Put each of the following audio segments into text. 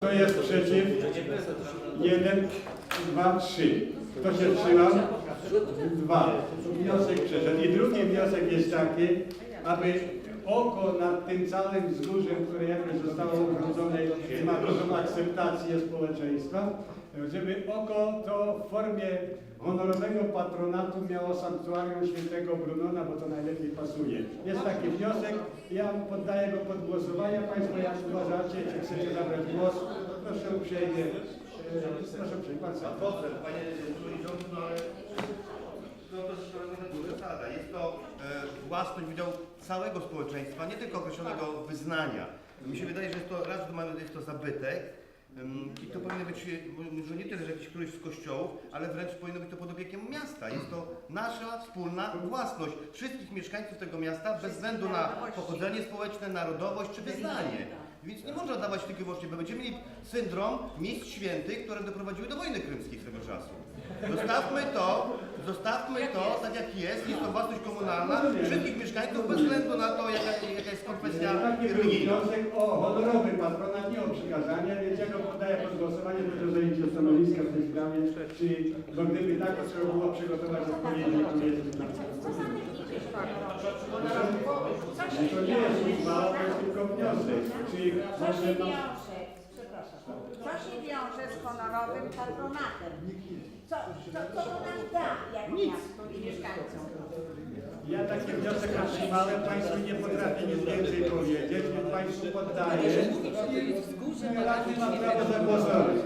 Kto jest przeciw? Jeden, dwa, trzy. Kto się wstrzymał? Dwa. Wniosek przeszedł. I drugi wniosek jest taki, aby oko nad tym całym wzgórzem, które jakoś zostało ugrodzone, ma dużą akceptację społeczeństwa, żeby oko to w formie honorowego patronatu miało sanktuarium świętego Brunona, bo to najlepiej pasuje. Jest taki wniosek, ja poddaję go pod głosowanie. Państwo jak uważacie, czy chcecie zabrać głos? Proszę uprzejmie. e, Proszę uprzejmie, pan sam. Panie przewodniczący, no ale no to jest zasada. Jest to e, własność wydziału całego społeczeństwa, nie tylko określonego wyznania. Mi się wydaje, że jest to raz, że jest to zabytek powinno być, e, może nie tyle, że jakiś któryś z kościołów, ale wręcz powinno być to pod opiekiem miasta. Jest to nasza wspólna własność wszystkich mieszkańców tego miasta bez względu na pochodzenie społeczne, narodowość czy wyznanie. Więc nie można dawać tylko i wyłącznie, bo będziemy mieli syndrom miejsc świętych, które doprowadziły do wojny krymskiej swego czasu. Zostawmy to, zostawmy to tak jak jest, jest to własność komunalna wszystkich mieszkańców bez względu na to, jaka, jaka jest konfesja Taki był religijna. wniosek o honorowy patronat, nie o przykazanie, więc ja go poddaję pod głosowanie, proszę zajęcie stanowiska w tej sprawie, czy, bo gdyby tak, to trzeba było przygotować odpowiednie odpowiedzi. To nie jest uchwała, to jest tylko wniosek. Czy Co się wiąże, przepraszam, co się wiąże z honorowym patronatem? Co, co, co to nam da, jak miasto i mieszkańcom? Ja taki wniosek otrzymałem, Państwu nie potrafię nic więcej powiedzieć, więc Państwu poddaję. Radny ma prawo zagłosować.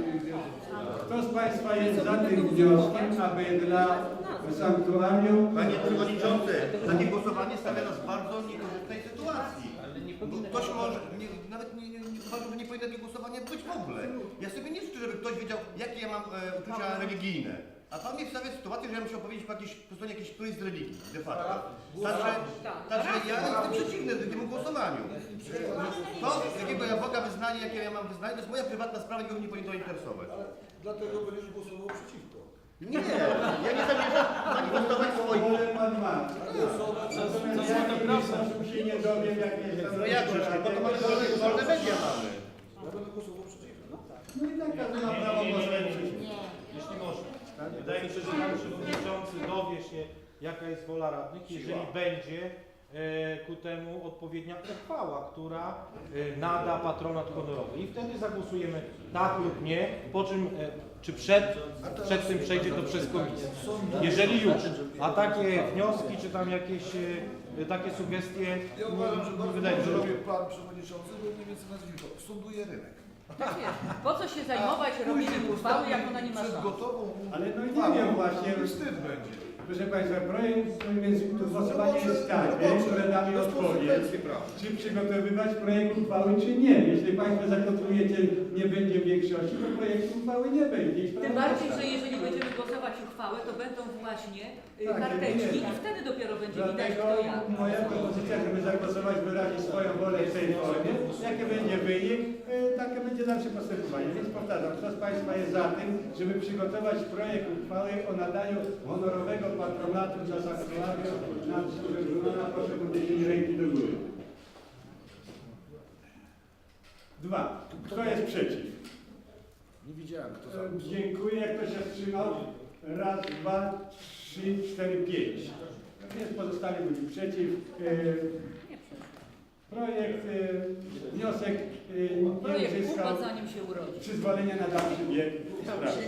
Kto z Państwa jest za tym wnioskiem, aby dla sanktuarium Panie Przewodniczący, takie głosowanie stawia nas w bardzo niekorzystnej sytuacji. Bo ktoś może, nie, nawet nie, nie, nie, uważam, że nie powinno takiego głosowania być w ogóle. Ja sobie nie życzę, żeby ktoś wiedział, jakie ja mam e, uczucia religijne. A Pan mnie stawia w sytuacji, że ja muszę opowiedzieć po, jakiejś, po stronie jakiejś którejś z religii, de facto. Także, także ja jestem przeciwny temu głosowaniu. To, jakiego ja Boga wyznaję, jakie ja mam wyznanie, to jest moja prywatna sprawa, nikogo nie powinien to interesować. Dlatego będziesz głosował przeciwko. Nie, ja nie zamierzam manifestować swoich wolę Pan ma. Natomiast ja w jakiś sposób się nie dowiem, jakie jest No jak przecież, po to mamy wolne, wolne media mamy. Ja będę głosował przeciwko. No i tak każdy ma prawo głosować. Jeśli można. Wydaje mi się, że pan przewodniczący dowie się, jaka jest wola radnych, jeżeli będzie ku temu odpowiednia uchwała, która e, nada patronat honorowy. I wtedy zagłosujemy tak lub nie, po czym, e, czy przed, przed tym przejdzie to przez komisję. Jeżeli już, a takie wnioski, czy tam jakieś e, takie sugestie, Ja uważam, że nie bardzo wydaje mi się, dobrze że robi pan przewodniczący, bo mniej więcej nazwisko. Sąduje rynek. Tak jest. Po co się zajmować robieniem uchwały, jak ona nie ma Przed szans? gotową Ale no nie uchwałą, wiem właśnie. Wstyd będzie. Proszę Państwa, projekt, więc to głosowanie jest takie, które da mi odpowiedź. Czy przygotowywać projekt uchwały, czy nie. Jeśli Państwo zagłosujecie, nie będzie większości, to projektu uchwały nie będzie. Tym bardziej, że jeżeli będziemy głosować uchwałę, to będą właśnie y, Tak, karteczki nie. i wtedy dopiero będzie widać kto jak. moja propozycja, żeby zagłosować, wyrazić swoją wolę w tej formie. Jaki będzie wynik, e, takie będzie dalsze postępowanie. Więc powtarzam, kto z Państwa jest za tym, żeby przygotować projekt uchwały o nadaniu honorowego patronatu dla sanktuarium na Brunona, proszę podniesienie ręki do góry. Dwa. Kto jest przeciw? Nie widziałem, kto za. Dziękuję. Kto się wstrzymał? Raz, dwa, trzy, cztery, pięć. Więc pozostali byli przeciw. E, Projekt, e, wniosek e, nie Projekt uzyskał upadł zanim się urodzi. przyzwolenia na dalszy bieg sprawy.